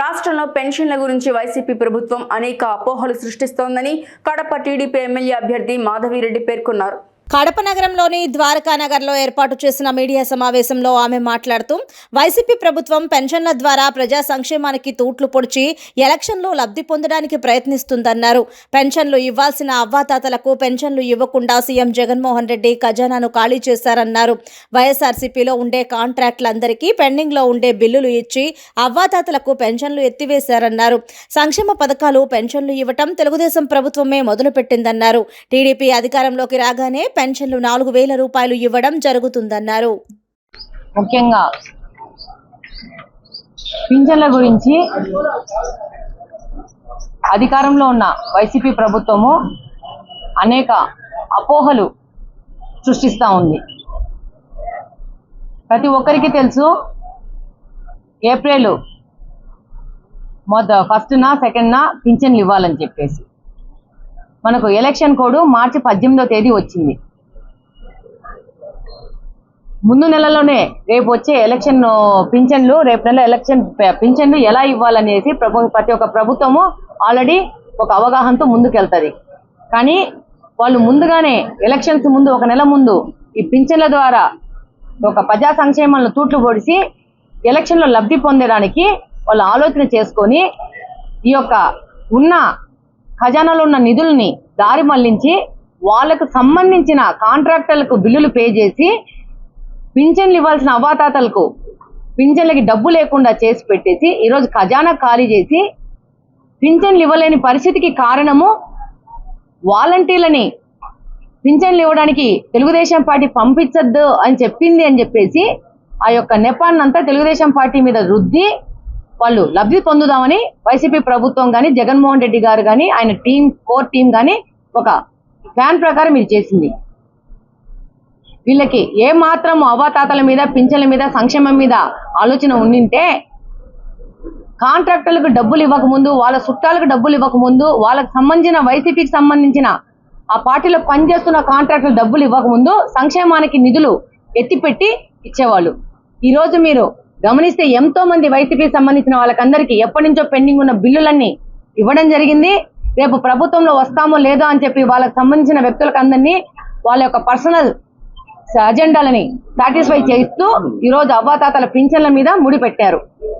రాష్ట్రంలో పెన్షన్ల గురించి వైసీపీ ప్రభుత్వం అనేక అపోహలు సృష్టిస్తోందని కడప టీడీపీ ఎమ్మెల్యే అభ్యర్థి మాధవిరెడ్డి పేర్కొన్నారు. కడప నగరంలోని ద్వారకా నగర్లో ఏర్పాటు చేసిన మీడియా సమావేశంలో ఆమె మాట్లాడుతూ వైసీపీ ప్రభుత్వం పెన్షన్ల ద్వారా ప్రజా సంక్షేమానికి తూట్లు పొడిచి ఎలక్షన్లో లబ్ధి పొందడానికి ప్రయత్నిస్తుందన్నారు. పెన్షన్లు ఇవ్వాల్సిన అవ్వాతాతలకు పెన్షన్లు ఇవ్వకుండా సీఎం జగన్మోహన్ రెడ్డి ఖజానాను ఖాళీ చేశారన్నారు. వైఎస్ఆర్సీపీలో ఉండే కాంట్రాక్టులందరికీ పెండింగ్లో ఉండే బిల్లులు ఇచ్చి అవ్వాతాతలకు పెన్షన్లు ఎత్తివేశారన్నారు. సంక్షేమ పథకాలు పెన్షన్లు ఇవ్వటం తెలుగుదేశం ప్రభుత్వమే మొదలుపెట్టిందన్నారు. టీడీపీ అధికారంలోకి రాగానే పెన్షన్లు నాలుగు వేల రూపాయలు ఇవ్వడం జరుగుతుందన్నారు. ముఖ్యంగా పింఛన్ల గురించి అధికారంలో ఉన్న వైసీపీ ప్రభుత్వము అనేక అపోహలు సృష్టిస్తూ ఉంది. ప్రతి ఒక్కరికి తెలుసు ఏప్రిల్ మొద ఫస్ట్నా సెకండ్న పింఛన్లు ఇవ్వాలని చెప్పేసి. మనకు ఎలక్షన్ కోడ్ మార్చి పద్దెనిమిదో తేదీ వచ్చింది. ముందు నెలలోనే రేపు వచ్చే ఎలక్షన్ పింఛన్లు రేపు నెల ఎలక్షన్ పింఛన్లు ఎలా ఇవ్వాలనేసి ప్రభు ప్రతి ఒక్క ప్రభుత్వము ఆల్రెడీ ఒక అవగాహనతో ముందుకెళ్తుంది. కానీ వాళ్ళు ముందుగానే ఎలక్షన్స్ ముందు ఒక నెల ముందు ఈ పింఛన్ల ద్వారా ఒక ప్రజా సంక్షేమాలను తూట్లు పొడిచి ఎలక్షన్లో లబ్ధి పొందడానికి వాళ్ళు ఆలోచన చేసుకొని ఈ యొక్క ఉన్న ఖజానాలో ఉన్న నిధుల్ని దారి మళ్ళించి వాళ్ళకు సంబంధించిన కాంట్రాక్టర్లకు బిల్లులు పే చేసి పింఛన్లు ఇవ్వాల్సిన అవాతాతలకు పింఛన్లకి డబ్బు లేకుండా చేసి పెట్టేసి ఈరోజు ఖజానా ఖాళీ చేసి పింఛన్లు ఇవ్వలేని పరిస్థితికి కారణము వాలంటీర్లని పింఛన్లు ఇవ్వడానికి తెలుగుదేశం పార్టీ పంపించద్దు అని చెప్పింది అని చెప్పేసి ఆ యొక్క నెపాన్నంతా తెలుగుదేశం పార్టీ మీద రుద్ది వాళ్ళు లబ్ధి పొందుదామని వైసీపీ ప్రభుత్వం కానీ జగన్మోహన్ రెడ్డి గారు కానీ ఆయన టీం కోర్ టీం కానీ ఒక ప్లాన్ ప్రకారం ఇది చేసింది. వీళ్ళకి ఏ మాత్రం అవాతాతల మీద పింఛన్ల మీద సంక్షేమం మీద ఆలోచన ఉండింటే కాంట్రాక్టర్లకు డబ్బులు ఇవ్వకముందు వాళ్ళ చుట్టాలకు డబ్బులు ఇవ్వకముందు వాళ్ళకి సంబంధించిన వైసీపీకి సంబంధించిన ఆ పార్టీలో పనిచేస్తున్న కాంట్రాక్టర్ డబ్బులు ఇవ్వకముందు సంక్షేమానికి నిధులు ఎత్తిపెట్టి ఇచ్చేవాళ్ళు. ఈరోజు మీరు గమనిస్తే ఎంతో మంది వైసీపీకి సంబంధించిన వాళ్ళకందరికీ ఎప్పటి నుంచో పెండింగ్ ఉన్న బిల్లులన్నీ ఇవ్వడం జరిగింది. రేపు ప్రభుత్వంలో వస్తామో లేదో అని చెప్పి వాళ్ళకి సంబంధించిన వ్యక్తులకు అందరినీ వాళ్ళ యొక్క పర్సనల్ అజెండాలని సాటిస్ఫై చేస్తూ ఈరోజు అవ్వాతాతల పింఛన్ల మీద ముడిపెట్టారు.